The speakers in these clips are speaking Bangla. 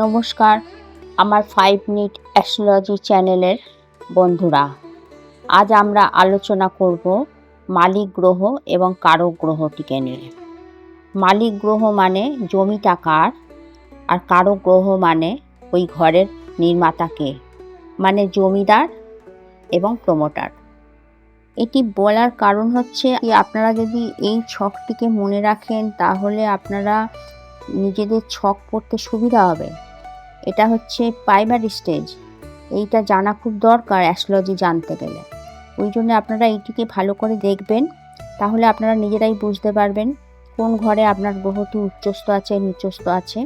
নমস্কার, আমার ফাইভ মিনিট অ্যাস্ট্রোলজি চ্যানেলের বন্ধুরা। আজ আমরা আলোচনা করব মালিক গ্রহ এবং কারক গ্রহটিকে নিয়ে। মালিক গ্রহ মানে জমি টাকার আর কারক গ্রহ মানে ওই ঘরের নির্মাতাকে মানে জমিদার এবং প্রমোটার এটি বলার কারণ হচ্ছে আপনারা যদি এই ছকটিকে মনে রাখেন, তাহলে আপনারা নিজেদের ছক পড়তে সুবিধা হবে। এটা হচ্ছে প্রাইমারি স্টেজ এইটা জানা খুব দরকার অ্যাস্ট্রোলজি জানতে গেলে। ওই জন্য আপনারা এইটিকে ভালো করে দেখবেন, তাহলে আপনারা নিজেরাই বুঝতে পারবেন কোন ঘরে আপনার গ্রহটি উচ্চস্থ আছে, নিচস্থ আছে।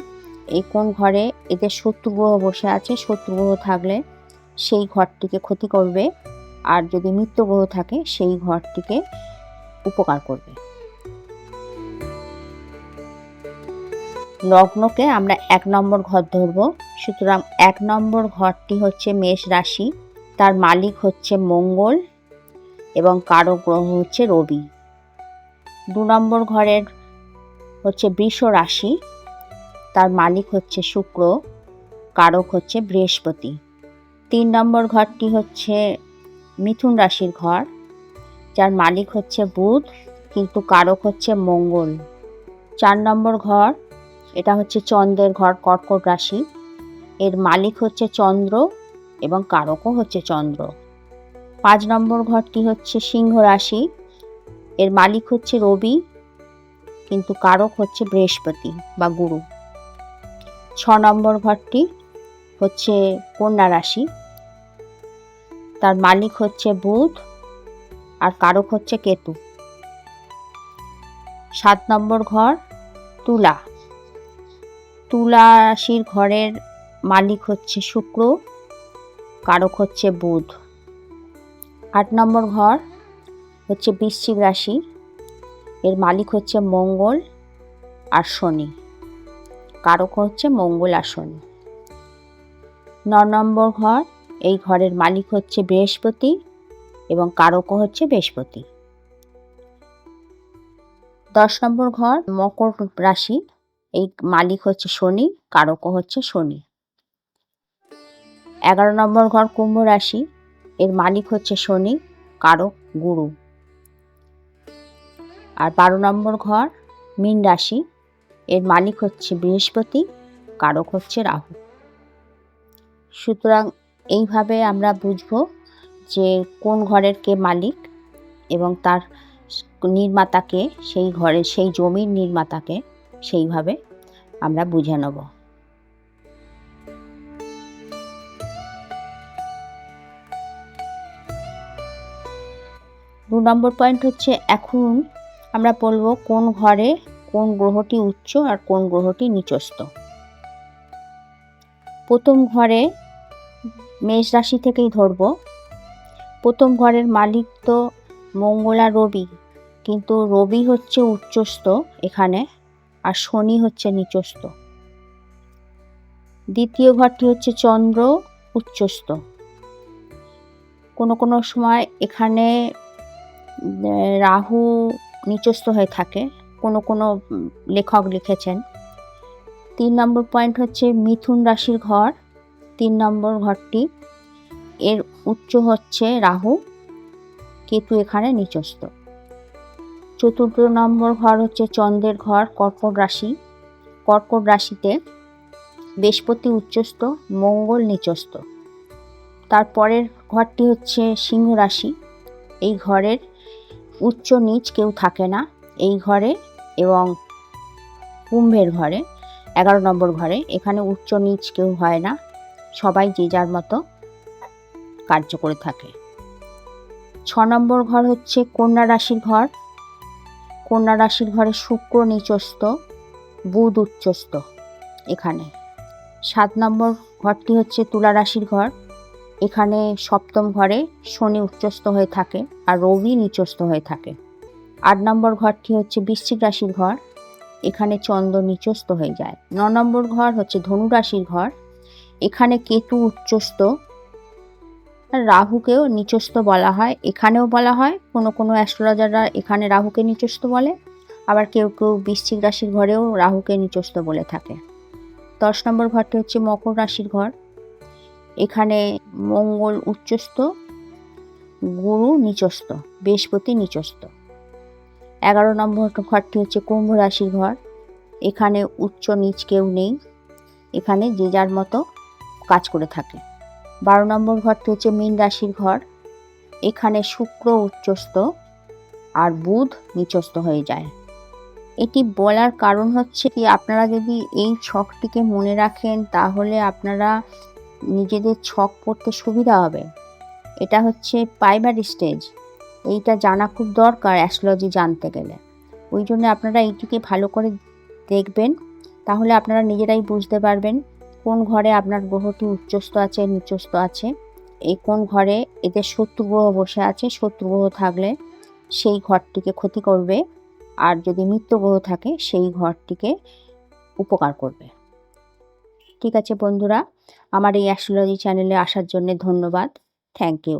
এই কোন ঘরে এদের শত্রু গ্রহ বসে আছে, শত্রু গ্রহ থাকলে সেই ঘরটিকে ক্ষতি করবে, আর যদি মিত্র গ্রহ থাকে, সেই ঘরটিকে উপকার করবে। লগ্নকে আমরা এক নম্বর ঘর ধরব। সুতরাং এক নম্বর ঘরটি হচ্ছে মেষ রাশি, তার মালিক হচ্ছে মঙ্গল এবং কারও গ্রহ হচ্ছে রবি। দু নম্বর ঘরের হচ্ছে বৃষ রাশি, তার মালিক হচ্ছে শুক্র, কারক হচ্ছে বৃহস্পতি। তিন নম্বর ঘরটি হচ্ছে মিথুন রাশির ঘর, যার মালিক হচ্ছে বুধ, কিন্তু কারক হচ্ছে মঙ্গল। চার নম্বর ঘর, এটা হচ্ছে চন্দ্রের ঘর, কর্কট রাশি। এর মালিক হচ্ছে চন্দ্র এবং কারকও হচ্ছে চন্দ্র। পাঁচ নম্বর ঘরটি হচ্ছে সিংহ রাশি। এর মালিক হচ্ছে রবি, কিন্তু কারক হচ্ছে বৃহস্পতি বা গুরু। ছ নম্বর ঘরটি হচ্ছে কন্যা রাশি। তার মালিক হচ্ছে বুধ আর কারক হচ্ছে কেতু। সাত নম্বর ঘর তুলা। তুলা রাশির ঘরের মালিক হচ্ছে শুক্র, কারক হচ্ছে বুধ। আট নম্বর ঘর হচ্ছে বৃশ্চিক রাশি, এর মালিক হচ্ছে মঙ্গল আর শনি। কারক হচ্ছে মঙ্গল আর শনি। ন নম্বর ঘর, এই ঘরের মালিক হচ্ছে বৃহস্পতি এবং কারকও হচ্ছে বৃহস্পতি। দশ নম্বর ঘর, মকর রাশি, এই মালিক হচ্ছে শনি কারকও হচ্ছে শনি। এগারো নম্বর ঘর কুম্ভ রাশি। এর মালিক হচ্ছে শনি, কারক, গুরু। আর বারো নম্বর ঘর মীন রাশি। এর মালিক হচ্ছে বৃহস্পতি, কারক হচ্ছে রাহু। সুতরাং এইভাবে আমরা বুঝব যে কোন ঘরের কে মালিক এবং তার নির্মাতাকে সেই ঘরের সেই জমির নির্মাতাকে সেইভাবে আমরা বুঝে নেব। দু নম্বর পয়েন্ট হচ্ছে এখন আমরা বলব কোন ঘরে কোন গ্রহটি উচ্চ আর কোন গ্রহটি নিচস্থ। প্রথম ঘরে মেষ রাশি থেকেই ধরব। প্রথম ঘরের মালিক তো মঙ্গল রবি, কিন্তু রবি হচ্ছে উচ্চস্থ এখানে আর শনি হচ্ছে নিচস্থ। দ্বিতীয় ঘরটি হচ্ছে চন্দ্র, উচ্চস্থ। কোনো কোনো সময় এখানে রাহু নিচস্থ হয়ে থাকে। কোনো কোনো লেখক লিখেছেন। তিন নম্বর পয়েন্ট হচ্ছে মিথুন রাশির ঘর। তিন নম্বর ঘরটি, এর উচ্চ হচ্ছে রাহু, কেতু এখানে নিচস্থ। চতুর্থ নম্বর ঘর হচ্ছে চন্দ্রের ঘর, কর্কট রাশি। কর্কট রাশিতে বৃহস্পতি উচ্চস্থ, মঙ্গল নিচস্থ। তারপরের ঘরটি হচ্ছে সিংহ রাশি। এই ঘরের উচ্চ নিচ কেউ থাকে না এই ঘরে এবং কুম্ভের ঘরে, এগারো নম্বর ঘরে। এখানে উচ্চ নিচ কেউ হয় না। সবাই যে যার মতো কার্য করে থাকে। ছ নম্বর ঘর হচ্ছে কন্যা রাশির ঘর। কন্যা রাশির ঘরে শুক্র নিচস্থ, বুধ উচ্চস্থ এখানে। সাত নম্বর ঘরটি হচ্ছে তুলা রাশির ঘর। এখানে সপ্তম ঘরে শনি উচ্চস্থ হয়ে থাকে আর রবি নিচস্থ হয়ে থাকে। আট নম্বর ঘরটি হচ্ছে বৃশ্চিক রাশির ঘর। এখানে চন্দ্র নিচস্থ হয়ে যায়। ন নম্বর ঘর হচ্ছে ধনু রাশির ঘর। এখানে কেতু উচ্চস্থ। রাহুকেও নিচস্থ বলা হয়। এখানেও বলা হয়। কোনো কোনো অ্যাস্ট্রোলজাররা এখানে রাহুকে নিচস্থ বলে। আবার কেউ কেউ বৃশ্চিক রাশির ঘরেও রাহুকে নিচস্থ বলে থাকে। দশ নম্বর ঘরটি হচ্ছে মকর রাশির ঘর। এখানে মঙ্গল উচ্চস্থ, গুরু নিচস্থ, বৃহস্পতি নিচস্থ। এগারো নম্বর ঘরটি হচ্ছে কুম্ভ রাশির ঘর। এখানে উচ্চ নিচ কেউ নেই। এখানে যে যার মতো কাজ করে থাকে। বারো নম্বর ঘরটি হচ্ছে মীন রাশির ঘর। এখানে শুক্র উচ্চস্থ আর বুধ নিচস্থ হয়ে যায়। এটি বলার কারণ হচ্ছে কি, আপনারা যদি এই ছকটিকে মনে রাখেন, তাহলে আপনারা নিজেদের ছক পড়তে সুবিধা হবে। এটা হচ্ছে প্রাইমারি স্টেজ এইটা জানা খুব দরকার অ্যাস্ট্রোলজি জানতে গেলে। ওই জন্য আপনারা এইটিকে ভালো করে দেখবেন। তাহলে আপনারা নিজেরাই বুঝতে পারবেন কোন ঘরে আপনার গ্রহটি উচ্চস্থ আছে, নিচস্থ আছে। এই কোন ঘরে এদের শত্রু গ্রহ বসে আছে, শত্রু গ্রহ থাকলে সেই ঘরটিকে ক্ষতি করবে। আর যদি মিত্র গ্রহ থাকে, সেই ঘরটিকে উপকার করবে। ঠিক আছে বন্ধুরা। আমার এই অ্যাস্ট্রোলজি চ্যানেলে আসার জন্য ধন্যবাদ। Thank you